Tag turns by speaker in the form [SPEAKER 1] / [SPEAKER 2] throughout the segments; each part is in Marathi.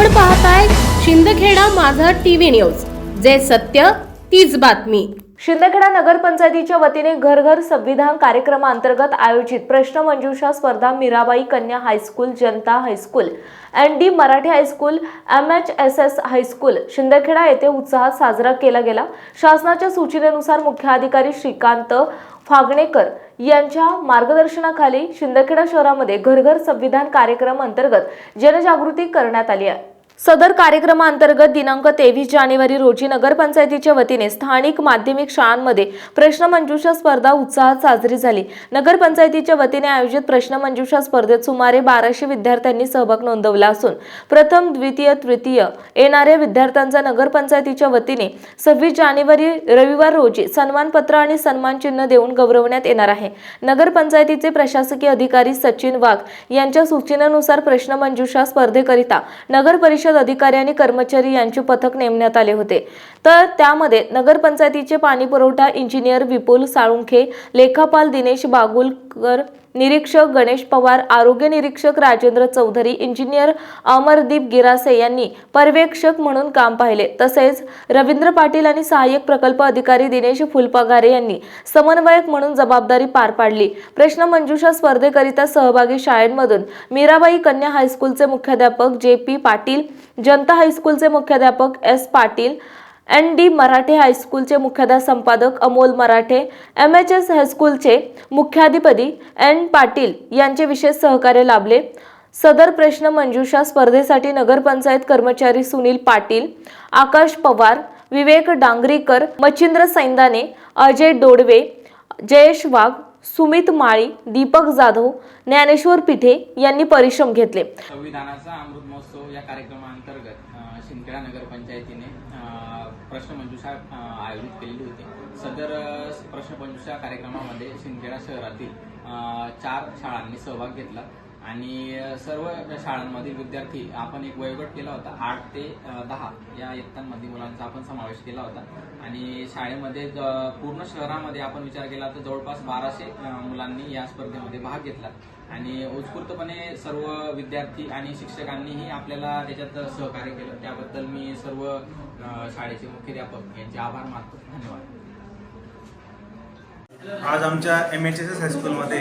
[SPEAKER 1] आपण पाहताय शिंदखेडा माझा टीव्ही न्यूज. जे सत्य तीच बातमी.
[SPEAKER 2] शिंदखेडा नगरपंचायतीच्या वतीने घर घर संविधान कार्यक्रमाअंतर्गत आयोजित प्रश्नमंजुषा स्पर्धा मीराबाई कन्या high school Janata high school N D Marathi high school M H S S high school Shindkheda येथे उत्साहात साजरा केला गेला. शासनाच्या सूचनेनुसार मुख्याधिकारी श्रीकांत फागणेकर यांच्या मार्गदर्शनाखाली शिंदखेडा शहरामध्ये घरघर संविधान कार्यक्रम अंतर्गत जनजागृती करण्यात आली आहे. सदर कार्यक्रमांतर्गत दिनांक तेवीस जानेवारी रोजी नगरपंचायतीच्या वतीने स्थानिक माध्यमिक शाळांमध्ये प्रश्नमंजुषा स्पर्धा उत्साहात साजरी झाली. नगरपंचायतीच्या वतीने आयोजित प्रश्नमंजुषा स्पर्धेत सुमारे बाराशे विद्यार्थ्यांनी सहभाग नोंदवला असून प्रथम द्वितीय तृतीय येणाऱ्या विद्यार्थ्यांचा नगरपंचायतीच्या वतीने सव्वीस जानेवारी रविवार रोजी सन्मानपत्र आणि सन्मान चिन्ह देऊन गौरवण्यात येणार आहे. नगरपंचायतीचे प्रशासकीय अधिकारी सचिन वाघ यांच्या सूचनेनुसार प्रश्नमंजुषा स्पर्धेकरिता नगर परिषद अधिकारी आणि कर्मचारी यांचे पथक नेमण्यात आले होते. तर त्यामध्ये नगरपंचायतीचे पाणी पुरवठा इंजिनियर विपुल साळुंखे लेखापाल दिनेश बागुलकर निरीक्षक गणेश पवार आरोग्य निरीक्षक राजेंद्र चौधरी इंजिनियर अमरदीप गिरासे यांनी पर्यवेक्षक म्हणून काम पाहिले. तसेच रवींद्र पाटील आणि सहाय्यक प्रकल्प अधिकारी दिनेश फुलपगारे यांनी समन्वयक म्हणून जबाबदारी पार पाडली. प्रश्न मंजुषा स्पर्धेकरिता सहभागी शाळेंमधून मीराबाई कन्या हायस्कूलचे मुख्याध्यापक जे पी पाटील जनता हायस्कूलचे मुख्याध्यापक S Patil N D Marathe हायस्कूलचे मुख्याध्या संपादक Amol Marathe M H S हायस्कूलचे मुख्याधिपती एन पाटील यांचे विशेष सहकार्य लाभले. सदर प्रश्न मंजुषा स्पर्धेसाठी नगरपंचायत कर्मचारी सुनील पाटील आकाश पवार विवेक डांगरीकर मच्छिंद्र सैंदाने अजय डोडवे जयेश वाघ सुमित माळी दीपक जाधव ज्ञानेश्वर पिठे यांनी परिश्रम घेतले.
[SPEAKER 3] संविधानाचा अमृत महोत्सव या कार्यक्रमाअंतर्गत शिंदखेडा नगरपंचायतीने प्रश्नमंजुषा आयोजित केलेली होती. सदर प्रश्नमंजुषा कार्यक्रमामध्ये शिंदखेडा शहरातील चार शाळांनी सहभाग घेतला. आणि सर्व शाळांमधील विद्यार्थी आपण एक वयोगट केला होता आठ ते दहा या इयत्तांमध्ये मुलांचा आपण समावेश केला होता. आणि शाळेमध्ये पूर्ण शहरामध्ये आपण विचार केला तर जवळपास बाराशे मुलांनी या स्पर्धेमध्ये भाग घेतला. आणि उत्स्फूर्तपणे सर्व विद्यार्थी आणि शिक्षकांनीही आपल्याला त्याच्यात सहकार्य केलं. त्याबद्दल मी सर्व शाळेचे मुख्याध्यापक यांचे आभार मानतो. धन्यवाद.
[SPEAKER 4] आज आमच्या एम एच एस एस हायस्कूलमध्ये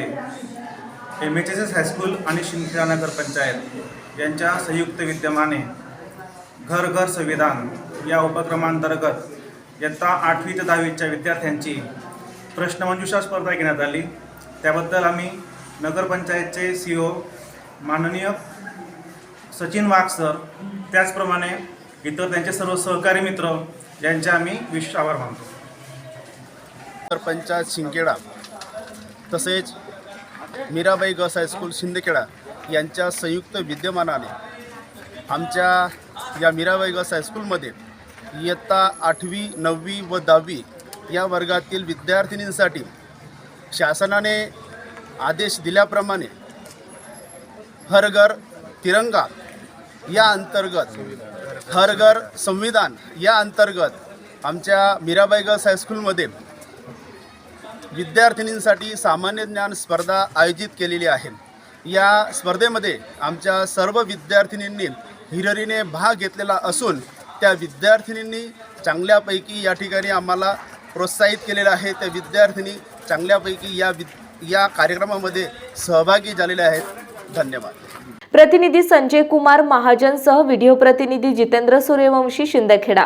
[SPEAKER 4] M H S S high school आणि शिंदखेडा नगर पंचायत यांच्या संयुक्त विद्यमाने घर घर संविधान या उपक्रमांतर्गत इयत्ता आठवी ते दहावीच्या विद्यार्थ्यांची प्रश्नमंजुषा स्पर्धा घेण्यात आली. त्याबद्दल आम्ही नगरपंचायतचे सी ओ माननीय सचिन वाघ सर त्याचप्रमाणे इतर त्यांचे सर्व सहकारी मित्र यांचे आम्ही विशेष आभार मानतो.
[SPEAKER 5] पंचायत शिंकेडा तसेच मीराबाई गर्ल्स हायस्कूल शिंदखेडा यांच्या संयुक्त विद्यमानाने आमच्या या मीराबाई गर्ल्स हायस्कूलमध्ये इयत्ता आठवी नववी व दहावी या वर्गातील विद्यार्थिनींसाठी शासनाने आदेश दिल्याप्रमाणे हर घर तिरंगा या अंतर्गत हर घर संविधान या अंतर्गत आमच्या मीराबाई गर्ल्स हायस्कूलमध्ये विद्यार्थिनींसाठी सामान्य ज्ञान स्पर्धा आयोजित केलेली आहे. या स्पर्धेमध्ये आमच्या सर्व विद्यार्थिनींनी हिररीने भाग घेतलेला असून त्या विद्यार्थिनींनी चांगल्यापैकी या ठिकाणी आम्हाला प्रोत्साहित केलेलं आहे. त्या विद्यार्थिनी चांगल्यापैकी या विद या कार्यक्रमामध्ये सहभागी झालेल्या आहेत. धन्यवाद.
[SPEAKER 2] प्रतिनिधी संजय कुमार महाजनसह व्हिडिओ प्रतिनिधी जितेंद्र सूर्यवंशी शिंदखेडा.